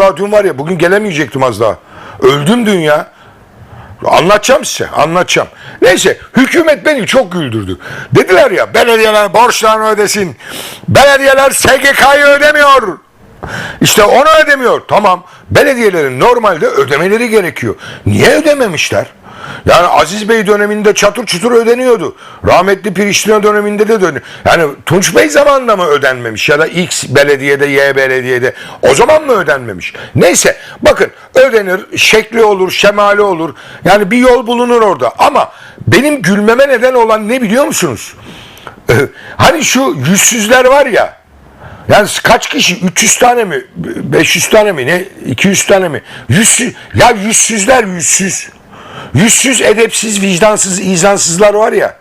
vallahi dün var ya bugün gelemeyecektim az daha. Öldüm dün ya. Anlatacağım size, anlatacağım. Neyse, hükümet beni çok güldürdü. Dediler ya, belediyeler borçlarını ödesin. Belediyeler SGK'yı ödemiyor. İşte onu ödemiyor. Tamam, belediyelerin normalde ödemeleri gerekiyor. Niye ödememişler? Yani Aziz Bey döneminde çatır çutur ödeniyordu. Rahmetli Priştine döneminde de dönüyor. Yani Tunç Bey zamanında mı ödenmemiş ya da X belediyede, Y belediyede o zaman mı ödenmemiş? Neyse bakın ödenir, şekli olur, şemali olur. Yani bir yol bulunur orada. Ama benim gülmeme neden olan ne biliyor musunuz? Hani şu yüzsüzler var ya, yani kaç kişi? 300 tane mi? 500 tane mi? Ne? 200 tane mi? Yüzsüz. Ya yüzsüzler yüzsüz. Yüzsüz, edepsiz, vicdansız, izansızlar var ya.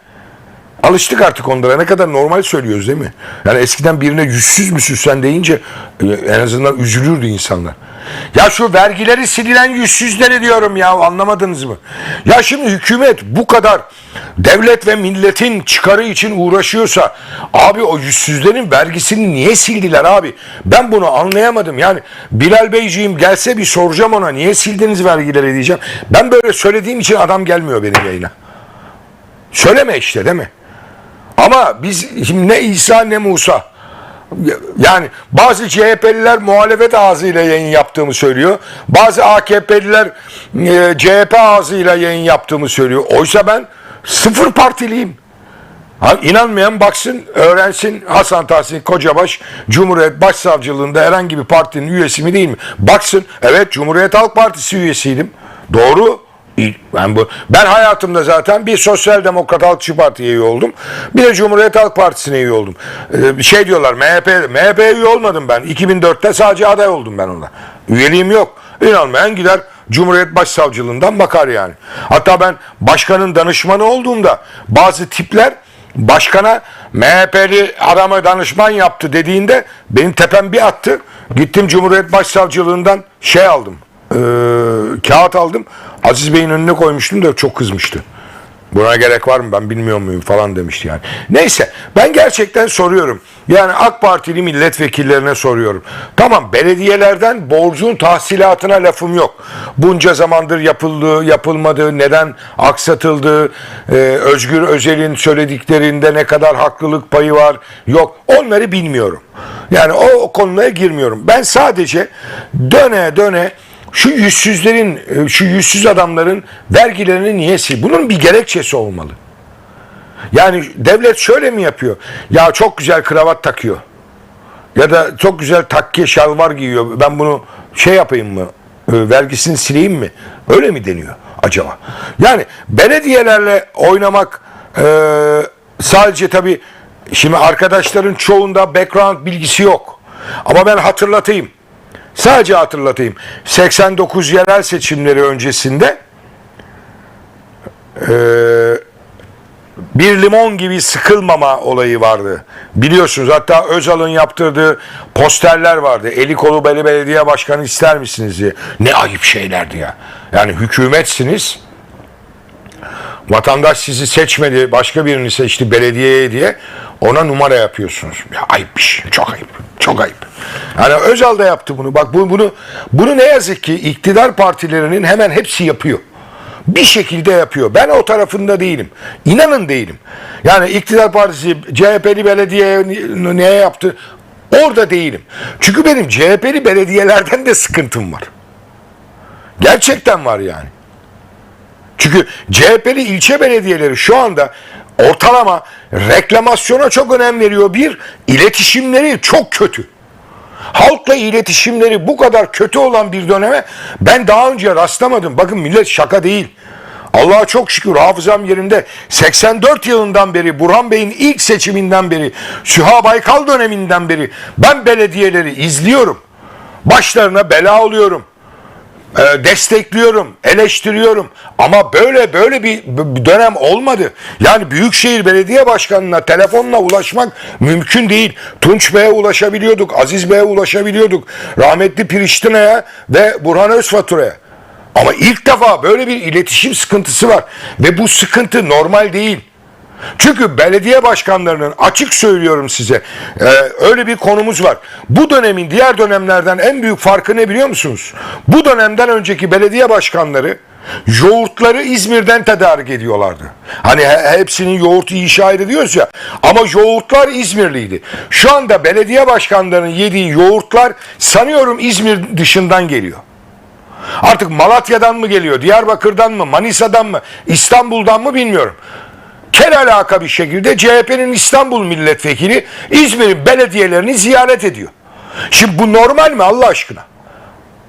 Alıştık artık onlara. Ne kadar normal söylüyoruz değil mi? Yani eskiden birine yüzsüz müsün sen deyince e, en azından üzülürdü insanlar. Ya şu vergileri sililen yüzsüzleri diyorum ya anlamadınız mı? Ya şimdi hükümet bu kadar devlet ve milletin çıkarı için uğraşıyorsa abi o yüzsüzlerin vergisini niye sildiler abi? Ben bunu anlayamadım. Yani Bilal Beyciğim gelse bir soracağım ona niye sildiniz vergileri diyeceğim. Ben böyle söylediğim için adam gelmiyor benim yayına. Söyleme işte değil mi? Ama biz şimdi ne İsa ne Musa. Yani bazı CHP'liler muhalefet ağzıyla yayın yaptığımı söylüyor. Bazı AKP'liler e, CHP ağzıyla yayın yaptığımı söylüyor. Oysa ben sıfır partiliyim. Ha, inanmayan baksın, öğrensin Hasan Tahsin Kocabaş Cumhuriyet Başsavcılığında herhangi bir partinin üyesi mi değil mi? Baksın, evet Cumhuriyet Halk Partisi üyesiydim. Doğru. Ben bu ben hayatımda zaten bir Sosyal Demokrat Halkçı Parti'ye üye oldum. Bir de Cumhuriyet Halk Partisi'ne üye oldum. Ee, şey diyorlar MHP MHP'ye üye olmadım ben. 2004'te sadece aday oldum ben ona. Üyeliğim yok. İnanmayan gider Cumhuriyet Başsavcılığından bakar yani. Hatta ben başkanın danışmanı olduğumda bazı tipler başkana MHP'li adamı danışman yaptı dediğinde benim tepem bir attı. Gittim Cumhuriyet Başsavcılığından şey aldım. Ee, kağıt aldım. Aziz Bey'in önüne koymuştum da çok kızmıştı. Buna gerek var mı ben bilmiyor muyum falan demişti yani. Neyse ben gerçekten soruyorum. Yani AK Partili milletvekillerine soruyorum. Tamam belediyelerden borcun tahsilatına lafım yok. Bunca zamandır yapıldığı, yapılmadığı, neden aksatıldığı, e, Özgür Özel'in söylediklerinde ne kadar haklılık payı var yok. Onları bilmiyorum. Yani o, o konuya girmiyorum. Ben sadece döne döne şu yüzsüzlerin, e, şu yüzsüz adamların vergilerini niye sil? Bunun bir gerekçesi olmalı. Yani devlet şöyle mi yapıyor? Ya çok güzel kravat takıyor. Ya da çok güzel takke şalvar giyiyor. Ben bunu şey yapayım mı? E, Vergisini sileyim mi? Öyle mi deniyor acaba? Yani belediyelerle oynamak e, sadece tabii şimdi arkadaşların çoğunda background bilgisi yok. Ama ben hatırlatayım. Sadece hatırlatayım. 89 yerel seçimleri öncesinde eee, bir limon gibi sıkılmama olayı vardı. Biliyorsunuz hatta Özal'ın yaptırdığı posterler vardı. Eli kolu beli belediye başkanı ister misiniz diye. Ne ayıp şeylerdi ya. Yani hükümetsiniz. Vatandaş sizi seçmedi, başka birini seçti belediyeye diye ona numara yapıyorsunuz. Ya ayıp bir şey, çok ayıp. Çok ayıp. Yani Özal da yaptı bunu. Bak bu, bunu bunu ne yazık ki iktidar partilerinin hemen hepsi yapıyor. Bir şekilde yapıyor. Ben o tarafında değilim. İnanın değilim. Yani iktidar partisi CHP'li belediye neye yaptı? Orada değilim. Çünkü benim CHP'li belediyelerden de sıkıntım var. Gerçekten var yani. Çünkü CHP'li ilçe belediyeleri şu anda ortalama reklamasyona çok önem veriyor. Bir, iletişimleri çok kötü. Halkla iletişimleri bu kadar kötü olan bir döneme ben daha önce rastlamadım. Bakın millet şaka değil. Allah'a çok şükür hafızam yerinde 84 yılından beri Burhan Bey'in ilk seçiminden beri Süha Baykal döneminden beri ben belediyeleri izliyorum. Başlarına bela oluyorum destekliyorum, eleştiriyorum. Ama böyle böyle bir dönem olmadı. Yani Büyükşehir Belediye Başkanı'na telefonla ulaşmak mümkün değil. Tunç Bey'e ulaşabiliyorduk, Aziz Bey'e ulaşabiliyorduk. Rahmetli Priştine'ye ve Burhan Özfatura'ya. Ama ilk defa böyle bir iletişim sıkıntısı var. Ve bu sıkıntı normal değil. Çünkü belediye başkanlarının açık söylüyorum size e, öyle bir konumuz var. Bu dönemin diğer dönemlerden en büyük farkı ne biliyor musunuz? Bu dönemden önceki belediye başkanları yoğurtları İzmir'den tedarik ediyorlardı. Hani he- hepsinin yoğurtu inşa ediyoruz ya ama yoğurtlar İzmirliydi. Şu anda belediye başkanlarının yediği yoğurtlar sanıyorum İzmir dışından geliyor. Artık Malatya'dan mı geliyor, Diyarbakır'dan mı, Manisa'dan mı, İstanbul'dan mı bilmiyorum. Kel alaka bir şekilde CHP'nin İstanbul milletvekili İzmir'in belediyelerini ziyaret ediyor. Şimdi bu normal mi Allah aşkına?